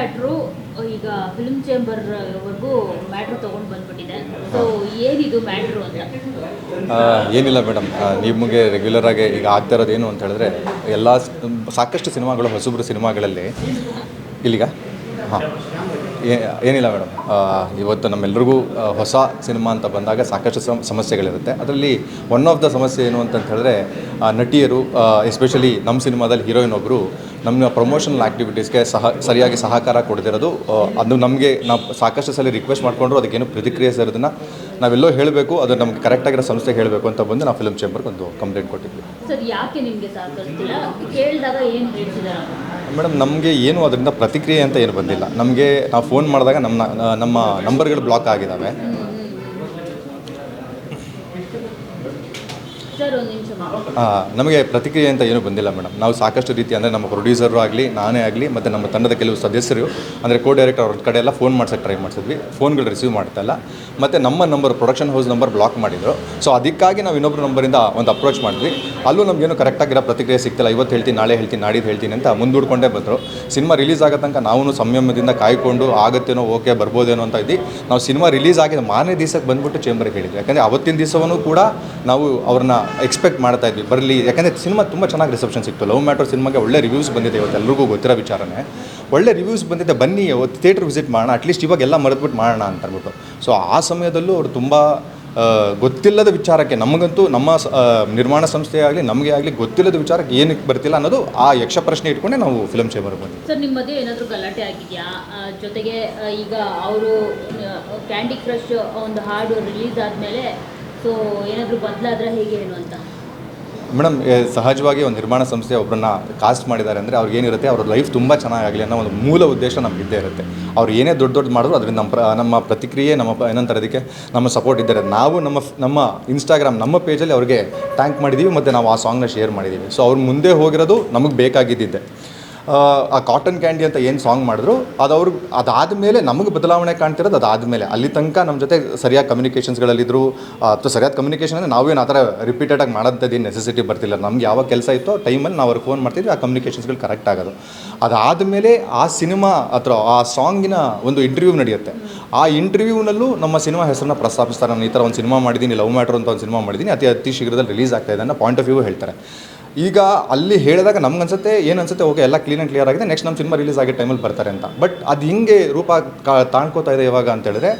Matter, ಈಗ film chamber ವರೆಗೂ matter ತೊಗೊಂಡು ಬಂದ್ಬಿಟ್ಟಿದೆ. ಸೊ ಏನಿದು ಮ್ಯಾಟ್ರು ಅಂತ? ಏನಿಲ್ಲ ಮೇಡಮ್. ನಿಮಗೆ ರೆಗ್ಯುಲರ್ ಆಗಿ ಈಗ ಆಗ್ತಾ ಇರೋದು ಏನು ಅಂತ ಹೇಳಿದ್ರೆ, ಎಲ್ಲ ಸಾಕಷ್ಟು ಸಿನಿಮಾಗಳು ಹೊಸಬ್ರು ಸಿನಿಮಾಗಳಲ್ಲಿ ಇಲ್ಲಿಗ? ಹಾಂ. ಏನಿಲ್ಲ ಮೇಡಮ್. ಇವತ್ತು ನಮ್ಮೆಲ್ರಿಗೂ ಹೊಸ ಸಿನಿಮಾ ಅಂತ ಬಂದಾಗ ಸಾಕಷ್ಟು ಸಮ, ಸಮಸ್ಯೆಗಳಿರುತ್ತೆ. ಅದರಲ್ಲಿ ಒನ್ ಆಫ್ ದ ಸಮಸ್ಯೆ ಏನು ಅಂತ ಹೇಳಿದ್ರೆ ನಟಿಯರು ಎಸ್ಪೆಷಲಿ ನಮ್ಮ ಸಿನಿಮಾದಲ್ಲಿ ಹೀರೋಯಿನ್ ಒಬ್ಬರು ನಮ್ಮ ಪ್ರಮೋಷನಲ್ ಆ್ಯಕ್ಟಿವಿಟೀಸ್ಗೆ ಸಹ, ಸರಿಯಾಗಿ ಸಹಕಾರ ಕೊಡದಿರೋದು ಅದು ನಮಗೆ ನಾವು ಸಾಕಷ್ಟು ಸಲ ರಿಕ್ವೆಸ್ಟ್ ಮಾಡಿಕೊಂಡ್ರು, ಅದಕ್ಕೇನು ಪ್ರತಿಕ್ರಿಯೆ ಸೇರೋದನ್ನು ನಾವೆಲ್ಲೋ ಹೇಳಬೇಕು ಅದು ನಮಗೆ ಕರೆಕ್ಟಾಗಿರೋ ಸಂಸ್ಥೆ ಹೇಳಬೇಕು ಅಂತ ಬಂದು ನಾವು ಫಿಲ್ಮ್ ಚೇಂಬರ್ಗೆ ಒಂದು ಕಂಪ್ಲೇಂಟ್ ಕೊಟ್ಟಿದ್ವಿ. ಸರ್ ಯಾಕೆ ನಿಮಗೆ ಸಹಕರಿಸ್ತಿಲ್ಲ? ಕೇಳಿದಾಗ ಏನು ಹೇಳ್ತಿದ್ದಾರೆ ಮೇಡಮ್ ನಮಗೆ ಏನು ಅದರಿಂದ ಪ್ರತಿಕ್ರಿಯೆ ಅಂತ ಏನು ಬಂದಿಲ್ಲ. ನಮಗೆ ನಾವು ಫೋನ್ ಮಾಡಿದಾಗ ನಮ್ಮ ನಮ್ಮ ನಂಬರ್ಗಳು ಬ್ಲಾಕ್ ಆಗಿದ್ದಾವೆ ಸರ್ ಒಂದು ನಿಮಿಷ. ನಮಗೆ ಪ್ರತಿಕ್ರಿಯೆ ಅಂತ ಏನೂ ಬಂದಿಲ್ಲ ಮೇಡಮ್. ನಾವು ಸಾಕಷ್ಟು ರೀತಿ ಅಂದರೆ ನಮ್ಮ ಪ್ರೊಡ್ಯೂಸರು ಆಗಲಿ, ನಾನೇ ಆಗಲಿ, ಮತ್ತು ನಮ್ಮ ತಂಡದ ಕೆಲವು ಸದಸ್ಯರು, ಅಂದರೆ ಕೋ ಡೈರೆಕ್ಟರ್ ಅವ್ರ ಕಡೆ ಎಲ್ಲ ಫೋನ್ ಮಾಡ್ಸೋಕ್ಕೆ ಟ್ರೈ ಮಾಡಿಸಿದ್ವಿ. ಫೋನ್ಗಳು ರಿಸೀವ್ ಮಾಡ್ತಾ ಇಲ್ಲ. ಮತ್ತು ನಮ್ಮ number production house number block ಮಾಡಿದ್ರು. ಸೊ ಅದಕ್ಕಾಗಿ ನಾವು ಇನ್ನೊಬ್ಬರು ನಂಬರಿಂದ ಒಂದು ಅಪ್ರೋಚ್ ಮಾಡಿದ್ವಿ. ಅಲ್ಲೂ ನಮಗೇನು ಕರೆಕ್ಟಾಗಿರೋ ಪ್ರತಿಕ್ರಿಯೆ ಸಿಗ್ತಿಲ್ಲ. ಇವತ್ತು ಹೇಳ್ತೀನಿ, ನಾಳೆ ಹೇಳ್ತೀನಿ ನಾಡಿದ್ದು ಹೇಳ್ತೀನಿ ಅಂತ ಮುಂದೂಡ್ಕೊಂಡೇ ಬಂದರು. ಸಿನಿಮಾ ರಿಲೀಸ್ ಆಗೋ ತನಕ ನಾವು ಸಂಯಮದಿಂದ ಕಾಯ್ಕೊಂಡು, ಆಗುತ್ತೇನೋ, ಓಕೆ, ಬರ್ಬೋದೇನೋ ಅಂತ ಇದ್ದು. ನಾವು ಸಿನಿಮಾ ರಿಲೀಸ್ ಆಗಿದೆ ಮಾರನೇ ದಿವಸಕ್ಕೆ ಬಂದ್ಬಿಟ್ಟು ಚೇಂಬರ್ಗೆ ಹೇಳಿದ್ವಿ. ಯಾಕಂದರೆ ಅವತ್ತಿನ ದಿವಸವೂ ಕೂಡ ನಾವು ಅವ್ರನ್ನ ಎಕ್ಸ್ಪೆಕ್ಟ್ ಮಾಡ್ತಾ ಇದ್ವಿ. ಬರಲಿ, ಯಾಕಂದರೆ ಸಿನಿಮಾ ತುಂಬ ಚೆನ್ನಾಗಿ ರಿಸೆಪ್ಷನ್ ಸಿಕ್ತು. ಲವ್ ಮ್ಯಾಟರ್ ಸಿನಿಮಾಗೆ ಒಳ್ಳೆ ರಿವ್ಯೂಸ್ ಬಂದಿದೆ ಇವತ್ತು ಎಲ್ರಿಗೂ ಗೊತ್ತಿರೋ ವಿಚಾರನೇ. ಒಳ್ಳೆ ರಿವ್ಯೂಸ್ ಬಂದಿದೆ, ಬನ್ನಿ, ಇವತ್ತು ಥಿಯೇಟ್ರ್ ವಿಸಿಟ್ ಮಾಡೋಣ ಅಟ್ಲೀಸ್ಟ್ ಇವಾಗ ಎಲ್ಲ ಮರೆತುಬಿಟ್ಟು ಮಾಡೋಣ ಅಂತ ಅಂದ್ಬಿಟ್ಟು. ಸೊ ಆ ಸಮಯದಲ್ಲೂ ಅವರು ತುಂಬ ಗೊತ್ತಿಲ್ಲದ ವಿಚಾರಕ್ಕೆ ನಮಗಂತೂ ನಮ್ಮ ನಿರ್ಮಾಣ ಸಂಸ್ಥೆಯಾಗಲಿ, ನಮಗೆ ಆಗಲಿ ಗೊತ್ತಿಲ್ಲದ ವಿಚಾರಕ್ಕೆ ಏನಕ್ಕೆ ಬರ್ತಿಲ್ಲ ಅನ್ನೋದು ಆ ಯಕ್ಷ ಪ್ರಶ್ನೆ ಇಟ್ಕೊಂಡೆ ನಾವು ಫಿಲಮ್ ಚೇಂಬರ್ ಬಂದ್ವಿ ಸರ್ ನಿಮ್ಮ ಮಧ್ಯೆ ಏನಾದರೂ ಗಲಾಟೆ ಆಗಿದೆಯಾ? ಜೊತೆಗೆ ಈಗ ಅವರು ಕ್ಯಾಂಡಿ ಕ್ರಶ್ ಒಂದು ಹಾಡು ರಿಲೀಸ್ ಆದಮೇಲೆ ಸೊ ಏನಾದರೂ ಬದಲಾದ್ರೆ ಹೇಗೆ ಏನು ಅಂತ ಮೇಡಮ್ ಸಹಜವಾಗಿ ಒಂದು ನಿರ್ಮಾಣ ಸಂಸ್ಥೆ ಒಬ್ಬರನ್ನ ಕಾಸ್ಟ್ ಮಾಡಿದ್ದಾರೆ ಅಂದರೆ ಅವ್ರಿಗೆ ಏನಿರುತ್ತೆ, ಅವ್ರ ಲೈಫ್ ತುಂಬ ಚೆನ್ನಾಗಾಗಲಿ ಅನ್ನೋ ಒಂದು ಮೂಲ ಉದ್ದೇಶ ನಮಗಿದ್ದೇ ಇರುತ್ತೆ. ಅವ್ರು ಏನೇ ದೊಡ್ಡ ದೊಡ್ಡ ಮಾಡಿದ್ರು ಅದರಿಂದ ನಮ್ಮ ಪ್ರ, ನಮ್ಮ ಪ್ರತಿಕ್ರಿಯೆ, ನಮ್ಮ ಏನಂತಾರೆ ಅದಕ್ಕೆ, ನಮ್ಮ ಸಪೋರ್ಟ್ ಇದ್ದಾರೆ. ನಾವು ನಮ್ಮ ನಮ್ಮ ಇನ್ಸ್ಟಾಗ್ರಾಮ್ ನಮ್ಮ ಪೇಜಲ್ಲಿ ಅವ್ರಿಗೆ ಟ್ಯಾಂಕ್ ಮಾಡಿದ್ದೀವಿ ಮತ್ತು ನಾವು ಆ ಸಾಂಗ್ನ ಶೇರ್ ಮಾಡಿದ್ದೀವಿ ಸೊ ಅವ್ರು ಮುಂದೆ ಹೋಗಿರೋದು ನಮಗೆ ಬೇಕಾಗಿದ್ದಿದ್ದೆ. ಆ, ಕಾಟನ್ ಕ್ಯಾಂಡಿ ಅಂತ ಏನು ಸಾಂಗ್ ಮಾಡಿದ್ರು ಅದು ಅವ್ರಿಗೆ ಅದಾದಮೇಲೆ ನಮಗೆ ಬದಲಾವಣೆ ಕಾಣ್ತಿರೋದು ಅದಾದಮೇಲೆ. ಅಲ್ಲಿ ತನಕ ನಮ್ಮ ಜೊತೆ ಸರಿಯಾದ ಕಮ್ಯುನಿಕೇಷನ್ಸ್ಗಳಲ್ಲಿದ್ದರು ಅಥವಾ ಸರಿಯಾದ ಕಮ್ಯುನಿಕೇಷನ್ ಅಂದರೆ ನಾವೇನು ಆ ಥರ ರಿಪೀಟೆಡಾಗಿ ಮಾಡೋಂಥದ್ದು ನೆಸೆಸಿಟಿ ಬರ್ತಿಲ್ಲ. ನಮ್ಗೆ ಯಾವ ಕೆಲಸ ಇತ್ತೋ ಟೈಮಲ್ಲಿ ನಾವು ಅವ್ರಿಗೆ ಫೋನ್ ಮಾಡ್ತಿದ್ವಿ ಆ ಕಮ್ಯುನಿಕೇಷನ್ಸ್ಗಳು ಕರೆಕ್ಟ್ ಆಗೋದು. ಅದಾದಮೇಲೆ ಆ ಸಿನಿಮಾ ಅಥವಾ ಆ ಸಾಂಗಿನ ಒಂದು ಇಂಟರ್ವ್ಯೂ ನಡೆಯುತ್ತೆ. ಆ ಇಂಟರ್ವ್ಯೂನಲ್ಲೂ ನಮ್ಮ ಸಿನಿಮಾ ಹೆಸರನ್ನ ಪ್ರಸ್ತಾಪಿಸ್ತಾರೆ. ನಾನು ಈ ಥರ ಒಂದು ಸಿನಿಮಾ ಮಾಡಿದ್ದೀನಿ ಲವ್ ಮ್ಯಾಟ್ರ್ ಅಂತ ಒಂದು ಸಿನಿಮಾ ಮಾಡಿದ್ದೀನಿ ಅತಿ ಅತಿ ಶೀಘ್ರದಲ್ಲಿ ರಿಲೀಸ್ ಆಗ್ತಾ ಇದೆ ಅನ್ನೋ ಪಾಯಿಂಟ್ ಆಫ್ ವ್ಯೂ ಹೇಳ್ತಾರೆ. ಈಗ ಅಲ್ಲಿ ಹೇಳಿದಾಗ ನಮ್ಗೆ ಅನ್ಸುತ್ತೆ ಏನು ಅನ್ಸುತ್ತೆ ಓಕೆ ಎಲ್ಲ ಕ್ಲೀನ್ ಆ್ಯಂಡ್ ಕ್ಲಿಯರ್ ಆಗಿದೆ ನೆಕ್ಸ್ಟ್ ನಮ್ಮ ಸಿನಿಮಾ ರಿಲೀಸ್ ಆಗೋ ಟೈಮಲ್ಲಿ ಬರ್ತಾರೆ ಅಂತ. ಬಟ್ ಅದು ಹಿಂಗೆ ರೂಪ ಕಾ, ತಾಣ್ಕೋತಾ ಇದೆ ಇವಾಗ ಅಂತ ಹೇಳಿದ್ರೆ,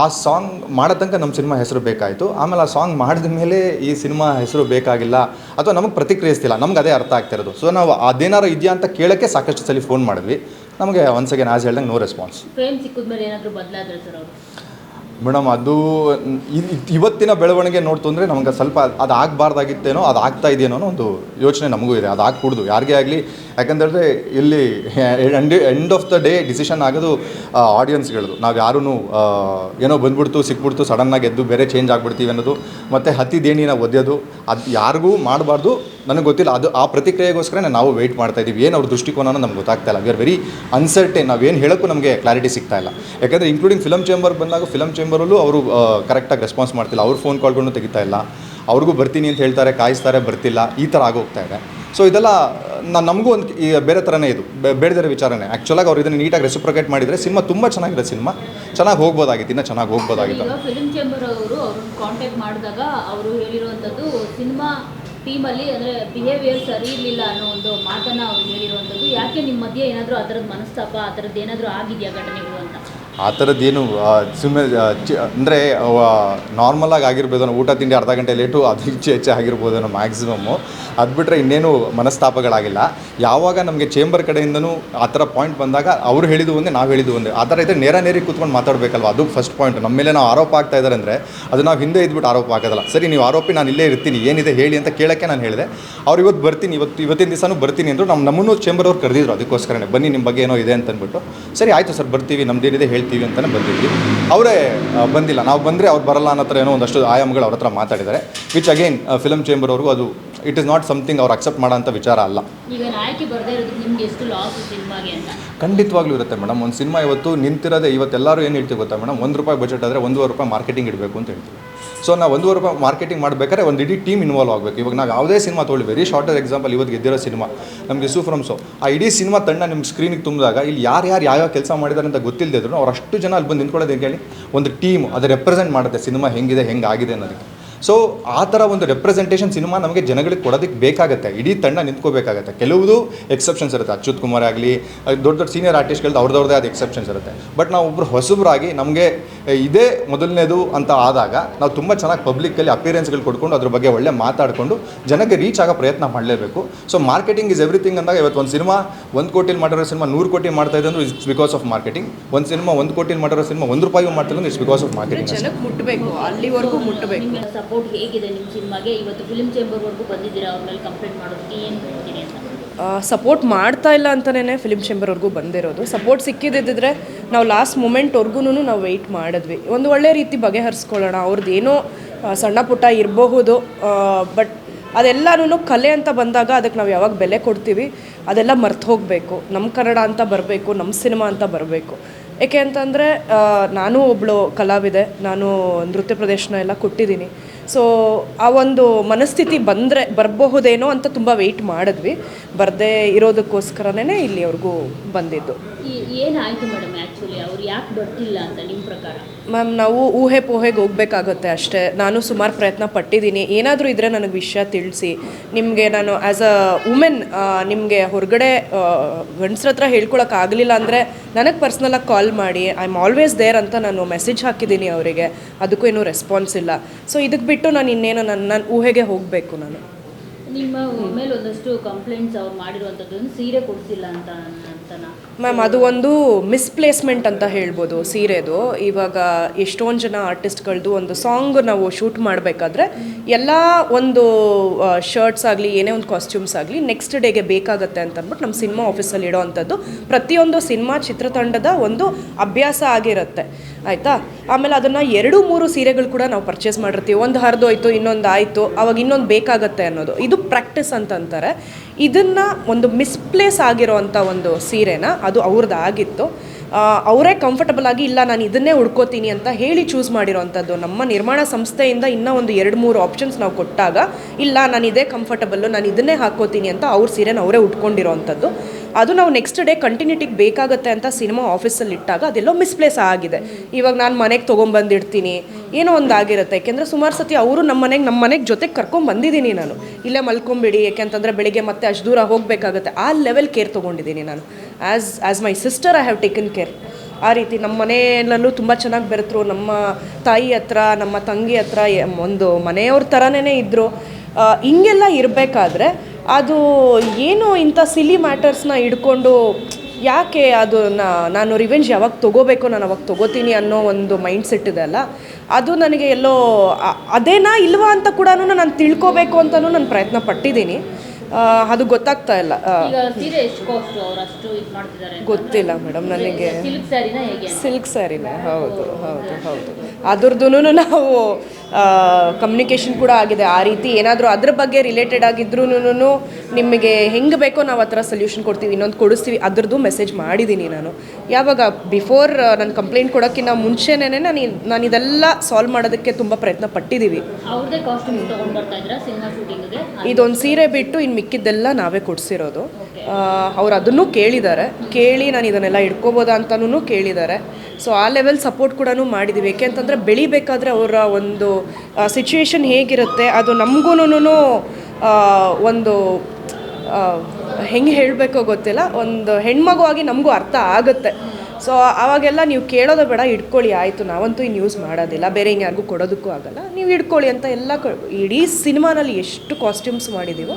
ಆ ಸಾಂಗ್ ಮಾಡೋ ತನಕ ನಮ್ಮ ಸಿನಿಮಾ ಹೆಸರು ಬೇಕಾಯಿತು. ಆಮೇಲೆ ಆ ಸಾಂಗ್ ಮಾಡಿದ ಮೇಲೆ ಈ ಸಿನಿಮಾ ಹೆಸರು ಬೇಕಾಗಿಲ್ಲ ಅಥವಾ ನಮಗೆ ಪ್ರತಿಕ್ರಿಯಿಸ್ತಿಲ್ಲ, ನಮ್ಗೆ ಅದೇ ಅರ್ಥ ಆಗ್ತಿರೋದು ಸೊ ನಾವು ಅದೇನಾರು ಇದೆಯಾ ಅಂತ ಕೇಳೋಕ್ಕೆ ಸಾಕಷ್ಟು ಸಲ ಫೋನ್ ಮಾಡಿದ್ವಿ. ನಮಗೆ ಒನ್ಸ್ ಅಗೇನ್ ಆಸ್ ಹೇಳ್ದಂಗೆ ನೋ ರೆಸ್ಪಾನ್ಸ್ ಮೇಡಮ್, ಅದು ಇವತ್ತಿನ ಬೆಳವಣಿಗೆ ನೋಡ್ತು ಅಂದರೆ ನಮಗೆ ಸ್ವಲ್ಪ ಅದು ಆಗಬಾರ್ದಾಗಿತ್ತೇನೋ, ಅದು ಆಗ್ತಾ ಇದೆಯೇನೋ ಒಂದು ಯೋಚನೆ ನಮಗೂ ಇದೆ. ಅದು ಆಗ್ಕೂಡ್ದು ಯಾರಿಗೇ ಆಗಲಿ ಯಾಕಂದರೆ ಇಲ್ಲಿ end of the day decision ಆಗೋದು ಆಡಿಯನ್ಸ್ಗಳದು ನಾವು ಯಾರೂ ಏನೋ ಬಂದ್ಬಿಡ್ತು, ಸಿಕ್ಬಿಡ್ತು ಸಡನ್ನಾಗಿ ಎದ್ದು ಬೇರೆ ಚೇಂಜ್ ಆಗಿಬಿಡ್ತೀವಿ ಅನ್ನೋದು, ಮತ್ತು ಹತ್ತಿ ದೇಣಿನ ಒದ್ದೆಯೋದು ಅದು ಯಾರಿಗೂ ಮಾಡಬಾರ್ದು. ನನಗೆ ಗೊತ್ತಿಲ್ಲ. ಅದು ಆ ಪ್ರತಿಕ್ರಿಯೆಗೋಸ್ಕರ ನಾವು ವೆಯ್ಟ್ ಮಾಡ್ತಾ ಇದ್ದೀವಿ ಏನು ಅವ್ರ ದೃಷ್ಟಿಕೋನ ನಮ್ಗೆ ಗೊತ್ತಾಗ್ತಾ ಇಲ್ಲ. ವಿ ಆರ್ ವೆರಿ ಅನ್ಸರ್ಟೇನ್ ಏನು ಹೇಳೋಕ್ಕೂ ನಮಗೆ ಕ್ಲಾರಿಟಿ ಸಿಗ್ತಾ ಇಲ್ಲ. ಯಾಕಂದರೆ ಇನ್ಕ್ಲೂಡಿಂಗ್ ಫಿಲಮ್ ಚೇಂಬರ್ ಬಂದಾಗ ಫಿಲಮ್ ಚೇಂಬರಲ್ಲೂ ಅವರು ಕರೆಕ್ಟಾಗಿ ರೆಸ್ಪಾನ್ಸ್ ಮಾಡ್ತಿಲ್ಲ. ಅವ್ರ ಫೋನ್ ಕಾಲ್ಗಳನ್ನು ತೆಗಿತಾ ಇಲ್ಲ. ಅವ್ರಿಗೂ ಬರ್ತೀನಿ ಅಂತ ಹೇಳ್ತಾರೆ, ಕಾಯಿಸ್ತಾರೆ, ಬರ್ತಿಲ್ಲ. ಈ ಥರ ಆಗೋಗ್ತಾ ಇದೆ. ಸೊ ಇದೆಲ್ಲ ನಾನು ನಮಗೂ ಒಂದು ಬೇರೆ ಥರನೇ ಇದು. ಬೇಡದಿರೋ ವಿಚಾರನೇ. ಆ್ಯಕ್ಚುಲಾಗಿ ಅವ್ರು ಇದನ್ನು ನೀಟಾಗಿ ರೆಸಿಪ್ರೊಕೇಟ್ ಮಾಡಿದರೆ ಸಿನಿಮಾ ತುಂಬ ಚೆನ್ನಾಗಿದೆ ಸಿನಿಮಾ. ಚೆನ್ನಾಗಿ ಹೋಗ್ಬೋದಾಗಿತ್ತು, ಇನ್ನೂ ಚೆನ್ನಾಗಿ ಹೋಗ್ಬೋದಾಗಿತ್ತು. ಫಿಲ್ಮ್ ಚೇಂಬರ್ ಅವರು ಅವ್ರನ್ನ ಕಾಂಟ್ಯಾಕ್ಟ್ ಮಾಡಿದಾಗ ಅವರು ಹೇಳಿರುವಂಥದ್ದು ಸಿನಿಮಾ ಟೀಮಲ್ಲಿ ಅಂದರೆ ಬಿಹೇವಿಯರ್ ಸರಿ ಇರಲಿಲ್ಲ ಅನ್ನೋ ಒಂದು ಮಾತನ್ನು ಅವ್ರು ಹೇಳಿರುವಂಥದ್ದು. ಯಾಕೆ ನಿಮ್ಮ ಮಧ್ಯೆ ಏನಾದರೂ ಆ ಥರದ ಮನಸ್ತಾಪ, ಆ ಥರದ್ದು ಏನಾದರೂ ಆಗಿದೆಯಾ ಘಟನೆಗಳು ಅಂತ? ಆ ಥರದ್ದೇನು ಸುಮ್ಮನೆ ಅಂದರೆ ನಾರ್ಮಲಾಗಿ ಆಗಿರ್ಬೋದೇನೋ, ಊಟ ತಿಂಡಿ ಅರ್ಧ ಗಂಟೆ ಲೇಟು ಅದು ಹೆಚ್ಚು ಹೆಚ್ಚು ಆಗಿರ್ಬೋದೇನೋ ಮ್ಯಾಕ್ಸಿಮಮ್ಮು ಅದು ಬಿಟ್ಟರೆ ಇನ್ನೇನು ಮನಸ್ತಾಪಗಳಾಗಿಲ್ಲ. ಯಾವಾಗ ನಮಗೆ ಚೇಂಬರ್ ಕಡೆಯಿಂದನೂ ಆ ಥರ ಪಾಯಿಂಟ್ ಬಂದಾಗ ಅವ್ರು ಹೇಳಿದ್ದು ಒಂದೇ, ನಾವು ಹೇಳಿದ್ದು ಒಂದೇ. ಆ ಥರ ಇದ್ದರೆ ನೇರ ನೇರಿಗೆ ಕೂತ್ಕೊಂಡು ಮಾತಾಡಬೇಕಲ್ವ? ಅದು ಫಸ್ಟ್ ಪಾಯಿಂಟ್ ನಮ್ಮ ಮೇಲೆ ನಾವು ಆರೋಪ ಆಗ್ತಾ ಇದ್ದಾರೆ ಅಂದರೆ, ಅದು ನಾವು ಹಿಂದೆ ಇದ್ಬಿಟ್ಟು ಆರೋಪ ಆಗೋದಲ್ಲ ಸರಿ, ನೀವು ಆರೋಪಿ, ನಾನು ಇಲ್ಲೇ ಇರ್ತೀನಿ, ಏನಿದೆ ಹೇಳಿ ಅಂತ ಕೇಳೋಕ್ಕೆ ನಾನು ಹೇಳಿದೆ. ಅವ್ರು ಇವತ್ತು ಬರ್ತೀನಿ, ಇವತ್ತು, ಇವತ್ತಿನ ದಿವಸನೂ ಬರ್ತೀನಿ ಅಂದರು ನಮ್ಮ ನಮ್ಮನ್ನು ಚೇಂಬರ್ ಅವ್ರು ಕರೆದಿದ್ರು. ಅದಕ್ಕೋಸ್ಕರನೇ. ಬನ್ನಿ ನಿಮ್ಮ ಬಗ್ಗೆ ಏನೋ ಇದೆ ಅಂತ ಅಂದ್ಬಿಟ್ಟು ಸರಿ, ಆಯಿತು ಸರ್, ಬರ್ತೀವಿ, ನಮ್ದೇನಿದೆ ಹೇಳ್ತೀವಿ ಅಂತಲೇ ಬಂದಿದ್ವಿ. ಅವರೇ ಬಂದಿಲ್ಲ. ನಾವು ಬಂದರೆ ಅವ್ರು ಬರಲ್ಲ ಅನ್ನೋ ಥರ ಏನೋ ಒಂದಷ್ಟು ಆಯಾಮಗಳು ಅವ್ರ ಹತ್ರ ಮಾತಾಡಿದ್ದಾರೆ. ವಿಚ್ ಅಗೈನ್ ಫಿಲಮ್ ಚೇಂಬರ್ ಅವ್ರಿಗೂ ಅದು ಇಟ್ ಇಸ್ ನಾಟ್ ಸಮಥಿಂಗ್ ಅವ್ರು ಅಕ್ಸೆಪ್ಟ್ ಮಾಡೋಂಥ ವಿಚಾರ ಅಲ್ಲ. ಖಂಡಿತವಾಗ್ಲೂ ಇರುತ್ತೆ ಮೇಡಮ್. ಒಂದು ಸಿನಿಮಾ ಇವತ್ತು ನಿಂತಿರೋದೇ ಇವತ್ತೆಲ್ಲರೂ ಏನು ಹೇಳ್ತೀವಿ ಗೊತ್ತಾ ಮೇಡಮ್? ಒಂದು ರೂಪಾಯಿ ಬಜೆಟ್ ಆದರೆ ಒಂದೂವರೆ ರೂಪಾಯಿ ಮಾರ್ಕೆಟಿಂಗ್ ಇಡಬೇಕು ಅಂತ ಹೇಳ್ತೀವಿ. ಸೊ ನಾವು ಒಂದೂವರೆ ರೂಪಾಯಿ ಮಾರ್ಕೆಟಿಂಗ್ ಮಾಡಬೇಕಾದ್ರೆ ಒಂದು ಇಡೀ ಟೀಮ್ ಇನ್ವಾಲ್ವ್ ಆಗಬೇಕು. ಇವಾಗ ನಾವು ಯಾವುದೇ ಸಿನಿಮಾ ತೊಗೊಳ್ಳಿ ವೆರಿ ಶಾರ್ಟರ್ ಎಕ್ಸಾಂಪಲ್ ಇವತ್ತು ಗೆದ್ದಿರೋ ಸಿನಿಮಾ. ನಮಗೆ ಸೂಫ್ರಮ್ಸು ಆ ಇಡೀ ಸಿನಿಮಾ ತಂಡ ನಿಮ್ಮ ಸ್ಕ್ರೀನಿಗೆ ತುಂಬಿದಾಗ ಇಲ್ಲಿ ಯಾರು ಯಾರು ಯಾವ್ಯಾವ ಕೆಲಸ ಮಾಡಿದ್ದಾರೆ ಅಂತ ಗೊತ್ತಿಲ್ಲದೆ ಇದ್ರು ಅವ್ರು ಅಷ್ಟು ಜನ ಅಲ್ಲಿ ಬಂದು ನಿಂತ್ಕೊಳ್ಳೋದು ಹೇಳಿ ಒಂದು ಟೀಮ್ ಅದು ರೆಪ್ರೆಸೆಂಟ್ ಮಾಡುತ್ತೆ, ಸಿನಿಮಾ ಹೆಂಗಿದೆ ಹೆಂಗಾಗಿದೆ ಅನ್ನೋದಕ್ಕೆ. ಸೊ ಆ ಥರ ಒಂದು ರೆಪ್ರೆಸೆಂಟೇಷನ್ ಸಿನಿಮಾ ನಮಗೆ ಜನಗಳಿಗೆ ಕೊಡೋದಕ್ಕೆ ಬೇಕಾಗುತ್ತೆ. ಇಡೀ ತಂಡ ನಿಂತ್ಕೋಬೇಕಾಗತ್ತೆ. ಕೆಲವುದು ಎಕ್ಸೆಪ್ಷನ್ಸ್ ಇರುತ್ತೆ. ಅಚ್ಯುತ್ ಕುಮಾರ್ ಆಗಲಿ ದೊಡ್ಡ ದೊಡ್ಡ ಸೀನಿಯರ್ ಆರ್ಟಿಸ್ಟ್ಗಳದ್ದು ಅವ್ರದ್ದವ್ರದ್ದೇ ಆದ ಎಕ್ಸೆಪ್ಷನ್ಸ್ ಇರುತ್ತೆ. ಬಟ್ ನಾವು ಒಬ್ಬರು ಹೊಸಬರಾಗಿ ನಮಗೆ ಇದೇ ಮೊದಲನೇದು ಅಂತ ಆದಾಗ ನಾವು ತುಂಬ ಚೆನ್ನಾಗಿ ಪಬ್ಲಿಕ್ಕಲ್ಲಿ ಅಪಿಯರೆನ್ಸ್ಗಳು ಕೊಡ್ಕೊಂಡು ಅದ್ರ ಬಗ್ಗೆ ಒಳ್ಳೆ ಮಾತಾಡಿಕೊಂಡು ಜನಕ್ಕೆ ರೀಚ್ ಆಗೋ ಪ್ರಯತ್ನ ಮಾಡಲೇಬೇಕು. ಸೊ ಮಾರ್ಕೆಟಿಂಗ್ ಇಸ್ ಎವ್ರಿಥಿಂಗ್ ಅಂದಾಗ ಇವತ್ತು ಒಂದು ಸಿನಿಮಾ ಒಂದು ಕೋಟಿಲಿ ಮಾಡಿರೋ ಸಿನಿಮಾ ನೂರು ಕೋಟಿ ಮಾಡ್ತಾ ಇದೆ ಅಂದ್ರೆ ಇಟ್ಸ್ ಬಿಕಾಸ್ ಆಫ್ ಮಾರ್ಕೆಟಿಂಗ್ ಒಂದು ಸಿನಿಮಾ ಒಂದು ಕೋಟಿಲಿ ಮಾಡಿರೋ ಸಿನಿಮಾ ಒಂದು ರೂಪಾಯಿ ಮಾಡ್ತಾ ಇಟ್ಸ್ ಬಿಕಾಸ್ ಆಫ್ ಮಾರ್ಕೆಟಿಂಗ್ ಜನಕ್ಕೆ ಮುಟ್ಟಬೇಕು ಅಲ್ಲಿವರೆಗೂ ಮುಟ್ಟಬೇಕು ಸಪೋರ್ಟ್ ಹೇಗಿದೆ ನಿಮ್ಮ ಸಿನಿಮಾಗೆ? ಇವತ್ತು ಫಿಲ್ಮ್ ಚೇಂಬರ್ವರೆಗೂ ಬಂದಿದ್ದೀರಾ? ಅವ್ರ ಮೇಲೆ ಕಂಪ್ಲೇಂಟ್ ಮಾಡೋದಕ್ಕೆ ಏನು ಹೇಳ್ತೀನಿ ಅಂತ? ಸಪೋರ್ಟ್ ಮಾಡ್ತಾ ಇಲ್ಲ ಅಂತಲೇ ಫಿಲಿಮ್ ಚೇಂಬರ್ವರೆಗೂ ಬಂದಿರೋದು. ಸಪೋರ್ಟ್ ಸಿಕ್ಕಿದ್ದಿದ್ರೆ ನಾವು ಲಾಸ್ಟ್ ಮೂಮೆಂಟ್ವರೆಗೂ ನಾವು ವೆಯ್ಟ್ ಮಾಡಿದ್ವಿ. ಒಂದು ಒಳ್ಳೆ ರೀತಿ ಬಗೆಹರಿಸ್ಕೊಳ್ಳೋಣ. ಅವ್ರದ್ದು ಏನೋ ಸಣ್ಣ ಪುಟ್ಟ ಇರಬಹುದು ಬಟ್ ಅದೆಲ್ಲನೂ ಕಲೆ ಅಂತ ಬಂದಾಗ ಅದಕ್ಕೆ ನಾವು ಯಾವಾಗ ಬೆಲೆ ಕೊಡ್ತೀವಿ, ಅದೆಲ್ಲ ಮರ್ತು ಹೋಗಬೇಕು. ನಮ್ಮ ಕನ್ನಡ ಅಂತ ಬರಬೇಕು ನಮ್ಮ ಸಿನಿಮಾ ಅಂತ ಬರಬೇಕು. ಏಕೆ ಅಂತಂದರೆ ನಾನು ಒಬ್ಬಳು ಕಲಾವಿದೆ. ನಾನು ನೃತ್ಯ ಪ್ರದರ್ಶನ ಎಲ್ಲ ಕೊಟ್ಟಿದ್ದೀನಿ. ಸೊ ಆ ಒಂದು ಮನಸ್ಥಿತಿ ಬಂದರೆ ಬರಬಹುದೇನೋ ಅಂತ ತುಂಬ ವೆಯ್ಟ್ ಮಾಡಿದ್ವಿ. ಬರದೇ ಇರೋದಕ್ಕೋಸ್ಕರನೇ ಅವ್ರಿಗೂ ಬಂದಿದ್ದು. ಏನಾಯಿತು ಮೇಡಮ್ ಆ್ಯಕ್ಚುಲಿ ಅವ್ರು ಯಾಕೆ ಬರ್ತಿಲ್ಲ ಅಂತ ನಿಮ್ಮ ಪ್ರಕಾರ? ಮ್ಯಾಮ್ ನಾವು ಊಹೆ ಪೋಹೆಗೆ ಹೋಗ್ಬೇಕಾಗತ್ತೆ ಅಷ್ಟೇ. ನಾನು ಸುಮಾರು ಪ್ರಯತ್ನ ಪಟ್ಟಿದ್ದೀನಿ. ಏನಾದರೂ ಇದ್ದರೆ ನನಗೆ ವಿಷಯ ತಿಳಿಸಿ. ನಿಮಗೆ ನಾನು ಆ್ಯಸ್ ಅ ವುಮೆನ್ ನಿಮಗೆ ಹೊರಗಡೆ ಗಂಡಸ್ರ ಹತ್ರ ಹೇಳ್ಕೊಳಕ್ಕೆ ಆಗಲಿಲ್ಲ ಅಂದರೆ ನನಗೆ ಪರ್ಸ್ನಲಾಗಿ ಕಾಲ್ ಮಾಡಿ. ಐ ಆಮ್ ಆಲ್ವೇಸ್ ದೇರ್ ಅಂತ ನಾನು ಮೆಸೇಜ್ ಹಾಕಿದ್ದೀನಿ ಅವರಿಗೆ. ಅದಕ್ಕೂ ಏನೂ ರೆಸ್ಪಾನ್ಸ್ ಇಲ್ಲ. ಸೊ ಇದಕ್ಕೆ ಬಿಟ್ಟು ನಾನು ಇನ್ನೇನು ನನ್ನ ನನ್ನ ಊಹೆಗೆ ಹೋಗಬೇಕು ನಾನು. ನಿಮ್ಮ ಮೇಲೆ ಒಂದಷ್ಟು ಕಂಪ್ಲೇಂಟ್ಸ್ ಅವ್ರು ಮಾಡಿರುವಂಥದ್ದು ಸೀರೆ ಕೊಡಿಸಿಲ್ಲ ಅಂತ ಮ್ಯಾಮ್ ಅದು ಒಂದು ಮಿಸ್ಪ್ಲೇಸ್ಮೆಂಟ್ ಅಂತ ಹೇಳ್ಬೋದು ಸೀರೆದು. ಇವಾಗ ಎಷ್ಟೊಂದು ಜನ ಆರ್ಟಿಸ್ಟ್ಗಳದ್ದು ಒಂದು ಸಾಂಗ್ ನಾವು ಶೂಟ್ ಮಾಡಬೇಕಾದ್ರೆ ಎಲ್ಲ ಒಂದು ಶರ್ಟ್ಸ್ ಆಗಲಿ, ಏನೇ ಒಂದು ಕಾಸ್ಟ್ಯೂಮ್ಸ್ ಆಗಲಿ ನೆಕ್ಸ್ಟ್ ಡೇಗೆ ಬೇಕಾಗತ್ತೆ ಅಂತ ಅಂದ್ಬಿಟ್ಟು ನಮ್ಮ ಸಿನಿಮಾ ಆಫೀಸಲ್ಲಿ ಇಡೋ ಅಂಥದ್ದು ಪ್ರತಿಯೊಂದು ಸಿನಿಮಾ ಚಿತ್ರತಂಡದ ಒಂದು ಅಭ್ಯಾಸ ಆಗಿರುತ್ತೆ. ಆಯಿತಾ? ಆಮೇಲೆ ಅದನ್ನು ಎರಡು ಮೂರು ಸೀರೆಗಳು ಕೂಡ ನಾವು ಪರ್ಚೇಸ್ ಮಾಡಿರ್ತೀವಿ. ಒಂದು ಹರಿದೋಯ್ತು, ಇನ್ನೊಂದು ಆಯಿತು, ಅವಾಗ ಇನ್ನೊಂದು ಬೇಕಾಗತ್ತೆ ಅನ್ನೋದು. ಇದು ಪ್ರಾಕ್ಟೀಸ್ ಅಂತಂತಾರೆ ಇದನ್ನು ಒಂದು ಮಿಸ್ಪ್ಲೇಸ್ ಆಗಿರೋ ಅಂಥ ಒಂದು ಸೀರೆನ ಅದು ಅವ್ರದ್ದು ಆಗಿತ್ತು. ಅವರೇ ಕಂಫರ್ಟಬಲ್ ಆಗಿ ಇಲ್ಲ, ನಾನು ಇದನ್ನೇ ಉಡ್ಕೋತೀನಿ ಅಂತ ಹೇಳಿ ಚೂಸ್ ಮಾಡಿರೋವಂಥದ್ದು ನಮ್ಮ ನಿರ್ಮಾಣ ಸಂಸ್ಥೆಯಿಂದ ಇನ್ನೂ ಒಂದು ಎರಡು ಮೂರು ಆಪ್ಷನ್ಸ್ ನಾವು ಕೊಟ್ಟಾಗ, ಇಲ್ಲ, ನಾನು ಇದೇ ಕಂಫರ್ಟಬಲ್ಲು ನಾನು ಇದನ್ನೇ ಹಾಕ್ಕೋತೀನಿ ಅಂತ ಅವ್ರ ಸೀರೆನ ಅವರೇ ಉಟ್ಕೊಂಡಿರೋವಂಥದ್ದು ಅದು ನಾವು ನೆಕ್ಸ್ಟ್ ಡೇ ಕಂಟಿನ್ಯೂಟಿಗೆ ಬೇಕಾಗುತ್ತೆ ಅಂತ ಸಿನಿಮಾ ಆಫೀಸಲ್ಲಿ ಇಟ್ಟಾಗ ಅದೆಲ್ಲೋ ಮಿಸ್ಪ್ಲೇಸ್ ಆಗಿದೆ. ಇವಾಗ ನಾನು ಮನೆಗೆ ತೊಗೊಂಬಂದಿಡ್ತೀನಿ, ಏನೋ ಒಂದು ಆಗಿರುತ್ತೆ. ಯಾಕೆಂದರೆ ಸುಮಾರು ಸತಿ ಅವರು ನಮ್ಮ ಮನೆಗೆ ನಮ್ಮ ಮನೆಗೆ ಜೊತೆಗೆ ಕರ್ಕೊಂಡು ಬಂದಿದ್ದೀನಿ ನಾನು. ಇಲ್ಲೇ ಮಲ್ಕೊಂಬಿಡಿ, ಯಾಕೆಂತಂದರೆ ಬೆಳಿಗ್ಗೆ ಮತ್ತೆ ಅಷ್ಟು ದೂರ ಹೋಗಬೇಕಾಗುತ್ತೆ. ಆ ಲೆವೆಲ್ ಕೇರ್ ತೊಗೊಂಡಿದ್ದೀನಿ ನಾನು. As as my sister I have taken care ಆ ರೀತಿ ನಮ್ಮ ಮನೆಯಲ್ಲೂ ತುಂಬ ಚೆನ್ನಾಗಿ ಬೆರೆತರು. ನಮ್ಮ ತಾಯಿ ಹತ್ರ, ನಮ್ಮ ತಂಗಿ ಹತ್ರ ಒಂದು ಮನೆಯವ್ರ ಥರನೇ ಇದ್ದರು ಹಿಂಗೆಲ್ಲ ಇರಬೇಕಾದ್ರೆ ಅದು ಏನು ಇಂಥ ಸಿಲಿ ಮ್ಯಾಟರ್ಸ್ನ ಹಿಡ್ಕೊಂಡು ಯಾಕೆ ಅದು ನಾನು ರಿವೆಂಜ್ ಯಾವಾಗ ತೊಗೋಬೇಕು ನಾನು ಅವಾಗ ತೊಗೋತೀನಿ ಅನ್ನೋ ಒಂದು ಮೈಂಡ್ ಸೆಟ್ ಇದೆ ಅಲ್ಲ? ಅದು ನನಗೆ ಎಲ್ಲೋ ಅದೇನಾ ಇಲ್ವಾ ಅಂತ ಕೂಡ ನಾನು ತಿಳ್ಕೋಬೇಕು ಅಂತಲೂ ನಾನು ಪ್ರಯತ್ನ ಪಟ್ಟಿದ್ದೀನಿ. ಅದು ಗೊತ್ತಾಗ್ತಾ ಇಲ್ಲ. ಗೊತ್ತಿಲ್ಲ ಮೇಡಮ್ ನನಗೆ ಸಿಲ್ಕ್ ಸ್ಯಾರಿನೇ ಹೌದು ಹೌದು ಹೌದು. ಅದ್ರದ್ದು ನಾವು ಕಮ್ಯುನಿಕೇಷನ್ ಕೂಡ ಆಗಿದೆ. ಆ ರೀತಿ ಏನಾದರೂ ಅದ್ರ ಬಗ್ಗೆ ರಿಲೇಟೆಡ್ ಆಗಿದ್ರೂ ನಿಮಗೆ ಹೆಂಗೆ ಬೇಕೋ ನಾವು ಆ ಥರ ಸೊಲ್ಯೂಷನ್ ಕೊಡ್ತೀವಿ. ಇನ್ನೊಂದು ಕೊಡಿಸ್ತೀವಿ. ಅದ್ರದ್ದು ಮೆಸೇಜ್ ಮಾಡಿದ್ದೀನಿ ನಾನು. ಯಾವಾಗ ಬಿಫೋರ್ ನಾನು ಕಂಪ್ಲೇಂಟ್ ಕೊಡೋಕ್ಕಿಂತ ಮುಂಚೆನೇ ನಾನು ನಾನು ಇದೆಲ್ಲ ಸಾಲ್ವ್ ಮಾಡೋದಕ್ಕೆ ತುಂಬ ಪ್ರಯತ್ನ ಪಟ್ಟಿದ್ದೀವಿ ಇದೊಂದು ಸೀರೆ ಬಿಟ್ಟು ಇನ್ನು ಮಿಕ್ಕಿದ್ದೆಲ್ಲ ನಾವೇ ಕೊಡಿಸಿರೋದು. ಅವ್ರು ಅದನ್ನು ಕೇಳಿದ್ದಾರೆ. ಕೇಳಿ ನಾನು ಇದನ್ನೆಲ್ಲ ಇಟ್ಕೋಬೋದಾ ಅಂತಲೂ ಕೇಳಿದ್ದಾರೆ. ಸೊ ಆ ಲೆವೆಲ್ ಸಪೋರ್ಟ್ ಕೂಡ ಮಾಡಿದ್ದೀವಿ ಯಾಕೆಂತಂದರೆ ಬೆಳಿಬೇಕಾದ್ರೆ ಅವರ ಒಂದು ಸಿಚುವೇಶನ್ ಹೇಗಿರುತ್ತೆ, ಅದು ನಮಗೂ ಒಂದು ಹೆಂಗೆ ಹೇಳಬೇಕೋ ಗೊತ್ತಿಲ್ಲ. ಒಂದು ಹೆಣ್ಮಗು ಆಗಿ ನಮಗೂ ಅರ್ಥ ಆಗುತ್ತೆ. ಸೊ ಆವಾಗೆಲ್ಲ ನೀವು ಕೇಳೋದು ಬೇಡ ಇಟ್ಕೊಳ್ಳಿ ಆಯಿತು, ನಾವಂತೂ ಇನ್ನು ಯೂಸ್ ಮಾಡೋದಿಲ್ಲ. ಬೇರೆ ಇನ್ಯಾರಿಗೂ ಯಾರಿಗೂ ಕೊಡೋದಕ್ಕೂ ಆಗಲ್ಲ. ನೀವು ಇಟ್ಕೊಳ್ಳಿ ಅಂತ ಎಲ್ಲ ಕ, ಇಡೀ ಸಿನಿಮಾನಲ್ಲಿ ಎಷ್ಟು ಕಾಸ್ಟ್ಯೂಮ್ಸ್ ಮಾಡಿದ್ದೀವೋ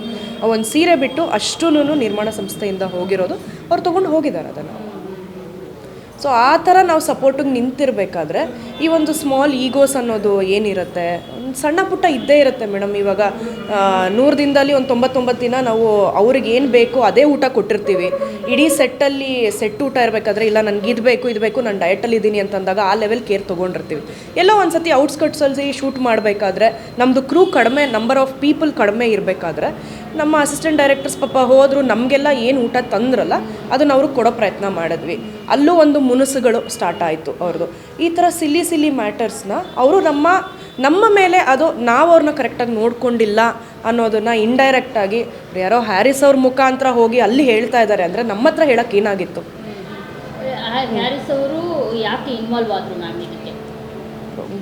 ಒಂದು ಸೀರೆ ಬಿಟ್ಟು ಅಷ್ಟೂ ನಿರ್ಮಾಣ ಸಂಸ್ಥೆಯಿಂದ ಹೋಗಿರೋದು. ಅವ್ರು ತೊಗೊಂಡು ಹೋಗಿದ್ದಾರೆ ಅದನ್ನು. ಸೊ ಆ ಥರ ನಾವು ಸಪೋರ್ಟಿಗೆ ನಿಂತಿರಬೇಕಾದ್ರೆ ಈ ಒಂದು ಸ್ಮಾಲ್ ಈಗೋಸ್ ಅನ್ನೋದು ಏನಿರುತ್ತೆ? ಸಣ್ಣ ಪುಟ್ಟ ಇದ್ದೇ ಇರುತ್ತೆ ಮೇಡಮ್ ಇವಾಗ ನೂರು ದಿನದಲ್ಲಿ ಒಂದು ತೊಂಬತ್ತೊಂಬತ್ತು ದಿನ ನಾವು ಅವ್ರಿಗೆ ಏನು ಬೇಕೋ ಅದೇ ಊಟ ಕೊಟ್ಟಿರ್ತೀವಿ. ಇಡೀ ಸೆಟ್ಟಲ್ಲಿ ಸೆಟ್ ಊಟ ಇರಬೇಕಾದ್ರೆ, ಇಲ್ಲ, ನನಗೆ ಇದು ಬೇಕು ಇದು ಬೇಕು, ನಾನು ಡಯಟಲ್ಲಿ ಇದ್ದೀನಿ ಅಂತಂದಾಗ ಆ ಲೆವೆಲ್ ಕೇರ್ ತೊಗೊಂಡಿರ್ತೀವಿ. ಎಲ್ಲೋ ಒಂದು ಸತಿ ಔಟ್ಸ್ಕಟ್ಸಲ್ಲಿ ಶೂಟ್ ಮಾಡಬೇಕಾದ್ರೆ ನಮ್ಮದು ಕ್ರೂ ಕಡಿಮೆ ನಂಬರ್ ಆಫ್ ಪೀಪಲ್ ಕಡಿಮೆ ಇರಬೇಕಾದ್ರೆ, ನಮ್ಮ ಅಸಿಸ್ಟೆಂಟ್ ಡೈರೆಕ್ಟರ್ಸ್ ಪಾಪ ಹೋದರೂ ನಮಗೆಲ್ಲ ಏನು ಊಟ ತಂದ್ರಲ್ಲ, ಅದನ್ನು ಅವರು ಕೊಡೋ ಪ್ರಯತ್ನ ಮಾಡಿದ್ವಿ. ಅಲ್ಲೂ ಒಂದು ಮುನಸುಗಳು ಸ್ಟಾರ್ಟ್ ಆಯಿತು ಅವ್ರದ್ದು ಈ ಥರ ಸಿಲ್ಲಿ ಸಿಲ್ಲಿ ಮ್ಯಾಟರ್ಸ್ನ ಅವರು ನಮ್ಮ ನಮ್ಮ ಮೇಲೆ ಅದು ನಾವು ಅವ್ರನ್ನ ಕರೆಕ್ಟಾಗಿ ನೋಡ್ಕೊಂಡಿಲ್ಲ ಅನ್ನೋದನ್ನು ಇಂಡೈರೆಕ್ಟಾಗಿ ಯಾರೋ ಹ್ಯಾರಿಸ್ ಅವ್ರ ಮುಖಾಂತರ ಹೋಗಿ ಅಲ್ಲಿ ಹೇಳ್ತಾ ಇದ್ದಾರೆ ಅಂದರೆ ನಮ್ಮ ಹತ್ರ ಹೇಳೋಕೆ ಏನಾಗಿತ್ತು? ಹ್ಯಾರಿಸ್ ಅವರು ಯಾಕೆ ಇನ್ವಾಲ್ವ್ ಆದ್ರು ಮ್ಯಾಮ್ ಇದಕ್ಕೆ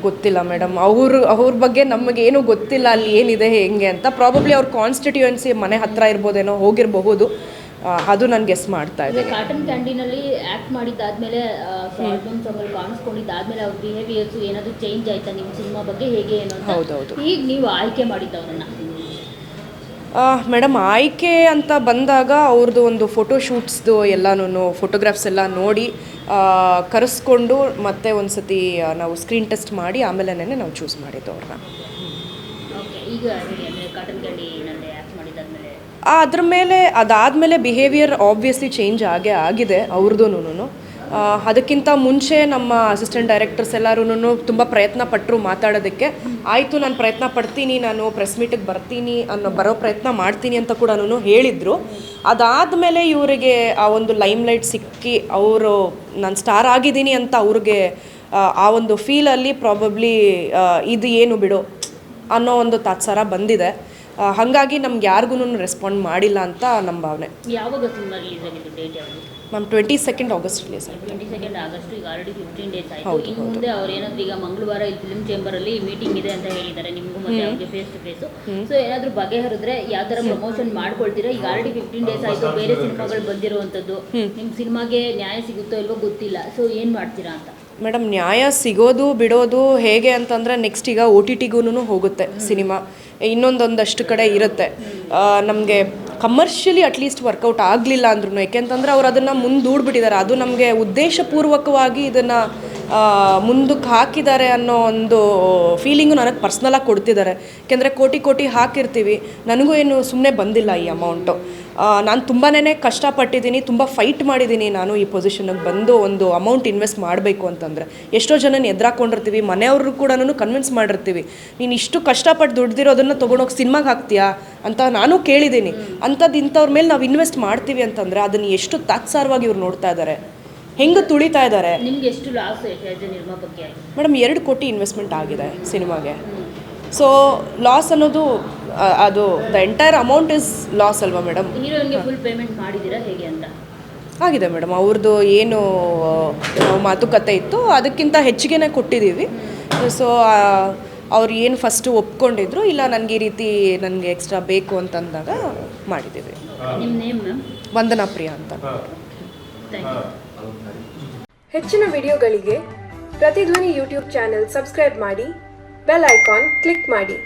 ಗೊತ್ತಿಲ್ಲ ಮೇಡಮ್ ಅವರು ಅವ್ರ ಬಗ್ಗೆ ನಮಗೇನು ಗೊತ್ತಿಲ್ಲ ಅಲ್ಲಿ ಏನಿದೆ ಹೆಂಗೆ ಅಂತ. ಪ್ರಾಬಬ್ಲಿ ಅವ್ರ ಕಾನ್ಸ್ಟಿಟ್ಯೂಯನ್ಸಿ ಮನೆ ಹತ್ರ ಇರ್ಬೋದೇನೋ ಹೋಗಿರಬಹುದು. ಅದು ನಾನು ಗೆಸ್ ಮಾಡ್ತಾ ಇದ್ದೀನಿ. ಕಾಟನ್ ಕ್ಯಾಂಡಿನಲ್ಲಿ ಆಕ್ಟ್ ಮಾಡಿದ್ದಾದ್ಮೇಲೆ ಆಲ್ಬಮ್ ಸಾಂಗಲ್ಲಿ ಕಾಣಿಸ್ಕೊಂಡಿದ್ದಾದ್ಮೇಲೆ ಅವ್ರ ಬಿಹೇವಿಯರ್ಸ್ ಏನಾದರೂ ಚೇಂಜ್ ಆಯ್ತಾ ನಿಮ್ಮ ಸಿನಿಮಾ ಬಗ್ಗೆ ಹೇಗೆ ಏನು ಹೌದೌದು. ಈಗ ನೀವು ಆಯ್ಕೆ ಮಾಡಿದ್ದವ್ರನ್ನ. ಮೇಡಮ್ ಆಯ್ಕೆ ಅಂತ ಬಂದಾಗ ಅವ್ರದ್ದು ಒಂದು ಫೋಟೋ ಶೂಟ್ಸ್ದು ಎಲ್ಲನೂ ಫೋಟೋಗ್ರಾಫ್ಸ್ ಎಲ್ಲ ನೋಡಿ ಕರೆಸ್ಕೊಂಡು ಮತ್ತೆ ಒಂದು ಸತಿ ನಾವು ಸ್ಕ್ರೀನ್ ಟೆಸ್ಟ್ ಮಾಡಿ ಆಮೇಲೆ ನಾವು ಚೂಸ್ ಮಾಡಿದ್ದು ಅವ್ರನ್ನ ಓಕೆ ಈಗ ಹೇಳಿ ಅಂದರೆ ಕಾಟನ್ ಕ್ಯಾಂಡಿನಲ್ಲಿ ಆ್ಯಕ್ಟ್ ಮಾಡಿದ್ದಾದ್ಮೇಲೆ ಅದ್ರ ಮೇಲೆ ಅದಾದಮೇಲೆ ಬಿಹೇವಿಯರ್ ಆಬ್ವಿಯಸ್ಲಿ ಚೇಂಜ್ ಆಗೇ ಆಗಿದೆ ಅವ್ರದ್ದು ಅದಕ್ಕಿಂತ ಮುಂಚೆ ನಮ್ಮ ಅಸಿಸ್ಟೆಂಟ್ ಡೈರೆಕ್ಟರ್ಸ್ ಎಲ್ಲರೂ ತುಂಬ ಪ್ರಯತ್ನ ಪಟ್ಟರು ಮಾತಾಡೋದಕ್ಕೆ. ಆಯಿತು ನಾನು ಪ್ರಯತ್ನ ಪಡ್ತೀನಿ ನಾನು ಪ್ರೆಸ್ ಮೀಟಿಗೆ ಬರ್ತೀನಿ ಅನ್ನೋ ಬರೋ ಪ್ರಯತ್ನ ಮಾಡ್ತೀನಿ ಅಂತ ಕೂಡ ಹೇಳಿದರು. ಅದಾದಮೇಲೆ ಇವರಿಗೆ ಆ ಒಂದು ಲೈಮ್ ಲೈಟ್ ಸಿಕ್ಕಿ ಅವರು ನಾನು ಸ್ಟಾರ್ ಆಗಿದ್ದೀನಿ ಅಂತ ಅವ್ರಿಗೆ ಆ, ಒಂದು ಫೀಲಲ್ಲಿ ಪ್ರಾಬಬ್ಲಿ ಇದು ಏನು ಬಿಡು ಅನ್ನೋ ಒಂದು ತಾತ್ಸಾರ ಬಂದಿದೆ. ಹಾಗಾಗಿ ನಮ್ಗೆ ಯಾರಿಗೂ ರೆಸ್ಪಾಂಡ್ ಮಾಡಿಲ್ಲ ಅಂತ ನಮ್ಮ ಭಾವನೆ. ಯಾವಾಗ ಸಿನಿಮಾ ರಿಲೀಸ್ ಆಗಿದ್ದು ಡೇಟ್ ಯಾವುದು? Ma'am twenty second August release ಆಗಿದೆ ಟ್ವೆಂಟಿ ಸೆಕೆಂಡ್ ಆಗಸ್ಟ್ ಈಗ ಆಲ್ರೆಡಿ ಫಿಫ್ಟೀನ್ ಡೇಸ್ ಆಯಿತು. ಇನ್ನು ಮುಂದೆ ಅವ್ರು ಏನಾದ್ರು ಈಗ ಮಂಗಳವಾರ ಇಲ್ಲಿ ಫಿಲ್ಮ್ ಚೇಂಬರಲ್ಲಿ ಮೀಟಿಂಗ್ ಇದೆ ಅಂತ ಹೇಳಿದ್ದಾರೆ ನಿಮಗೂ ಮತ್ತೆ ಅವ್ರಿಗೆ ಫೇಸ್ ಟು ಫೇಸು ಸೊ ಏನಾದರೂ ಬಗೆಹರಿದ್ರೆ ಯಾವ ಥರ ಪ್ರಮೋಷನ್ ಮಾಡ್ಕೊಳ್ತೀರಾ? ಈಗ ಆಲ್ರೆಡಿ ಫಿಫ್ಟೀನ್ ಡೇಸ್ ಆಯಿತು ಬೇರೆ ಸಿನಿಮಾಗಳು ಬಂದಿರುವಂಥದ್ದು. ನಿಮ್ಮ ಸಿನಿಮಾಗೆ ನ್ಯಾಯ ಸಿಗುತ್ತೋ ಇಲ್ವೋ ಗೊತ್ತಿಲ್ಲ. ಸೊ ಏನು ಮಾಡ್ತೀರಾ ಅಂತ? ಮೇಡಮ್ ನ್ಯಾಯ ಸಿಗೋದು ಬಿಡೋದು ಹೇಗೆ ಅಂತಂದರೆ ನೆಕ್ಸ್ಟ್ ಈಗ ಓ ಟಿ ಟಿಗೂನು ಹೋಗುತ್ತೆ ಸಿನಿಮಾ. ಇನ್ನೊಂದೊಂದಷ್ಟು ಕಡೆ ಇರುತ್ತೆ. ನಮಗೆ ಕಮರ್ಷಿಯಲಿ ಅಟ್ಲೀಸ್ಟ್ ವರ್ಕೌಟ್ ಆಗಲಿಲ್ಲ ಅಂದ್ರೂ ಯಾಕೆಂತಂದ್ರೆ ಅವ್ರು ಅದನ್ನು ಮುಂದೂಡ್ಬಿಟ್ಟಿದ್ದಾರೆ ಅದು ನಮಗೆ ಉದ್ದೇಶಪೂರ್ವಕವಾಗಿ ಇದನ್ನು ಮುಂದಕ್ಕೆ ಹಾಕಿದ್ದಾರೆ ಅನ್ನೋ ಒಂದು ಫೀಲಿಂಗು ನನಗೆ ಪರ್ಸ್ನಲಾಗಿ ಕೊಡ್ತಿದ್ದಾರೆ. ಯಾಕೆಂದರೆ ಕೋಟಿ ಕೋಟಿ ಹಾಕಿರ್ತೀವಿ. ನನಗೂ ಏನು ಸುಮ್ಮನೆ ಬಂದಿಲ್ಲ ಈ ಅಮೌಂಟು ನಾನು ತುಂಬಾ ಕಷ್ಟಪಟ್ಟಿದ್ದೀನಿ ತುಂಬ ಫೈಟ್ ಮಾಡಿದ್ದೀನಿ ನಾನು ಈ ಪೊಸಿಷನ್ಗೆ ಬಂದು ಒಂದು ಅಮೌಂಟ್ ಇನ್ವೆಸ್ಟ್ ಮಾಡಬೇಕು ಅಂತಂದರೆ. ಎಷ್ಟೋ ಜನನ ಎದುರಾಕೊಂಡಿರ್ತೀವಿ ಮನೆಯವರು ಕೂಡ ಕನ್ವಿನ್ಸ್ ಮಾಡಿರ್ತೀವಿ. ನೀನು ಇಷ್ಟು ಕಷ್ಟಪಟ್ಟು ದುಡ್ದಿರೋದನ್ನು ತೊಗೊಂಡೋಗಿ ಸಿನಿಮಾಗೆ ಹಾಕ್ತೀಯಾ ಅಂತ ನಾನು ಕೇಳಿದ್ದೀನಿ. ಅಂಥದ್ದು ಇಂಥವ್ರ ಮೇಲೆ ನಾವು ಇನ್ವೆಸ್ಟ್ ಮಾಡ್ತೀವಿ ಅಂತಂದರೆ ಅದನ್ನು ಎಷ್ಟು ತಾತ್ಸಾರವಾಗಿ ಇವ್ರು ನೋಡ್ತಾ ಇದ್ದಾರೆ ಹೆಂಗೆ ತುಳಿತಾ ಇದ್ದಾರೆ ಮೇಡಮ್ ಎರಡು ಕೋಟಿ ಇನ್ವೆಸ್ಟ್ಮೆಂಟ್ ಆಗಿದೆ ಸಿನಿಮಾಗೆ. ಸೊ ಲಾಸ್ ಅನ್ನೋದು ಅದು the entire amount is loss ಅಲ್ವಾ ಮೇಡಮ್ ಹೀರೋಯಿನ್ಗೆ ಫುಲ್ ಪೇಮೆಂಟ್ ಮಾಡಿದ್ದೀರಾ ಹೇಗೆ ಅಂತ? ಆಗಿದೆ ಮೇಡಮ್ ಅವ್ರದ್ದು ಏನು ನಾವು ಮಾತುಕತೆ ಇತ್ತು ಅದಕ್ಕಿಂತ ಹೆಚ್ಚಿಗೆನೇ ಕೊಟ್ಟಿದ್ದೀವಿ. ಸೊ ಅವ್ರು ಏನು ಫಸ್ಟು ಒಪ್ಕೊಂಡಿದ್ರು ಇಲ್ಲ ನನಗೆ ಈ ರೀತಿ ನನಗೆ ಎಕ್ಸ್ಟ್ರಾ ಬೇಕು ಅಂತಂದಾಗ ಮಾಡಿದ್ದೀವಿ. ನಿಮ್ಮ ನೇಮ್ ವಂದನಾ ಪ್ರಿಯಾ ಅಂತ. ಥ್ಯಾಂಕ್ ಯು ಹೆಚ್ಚಿನ ವಿಡಿಯೋಗಳಿಗೆ ಪ್ರತಿಧ್ವನಿ ಯೂಟ್ಯೂಬ್ ಚಾನೆಲ್ ಸಬ್ಸ್ಕ್ರೈಬ್ ಮಾಡಿ ಬೆಲ್ ಐಕಾನ್ ಕ್ಲಿಕ್ ಮಾಡಿ.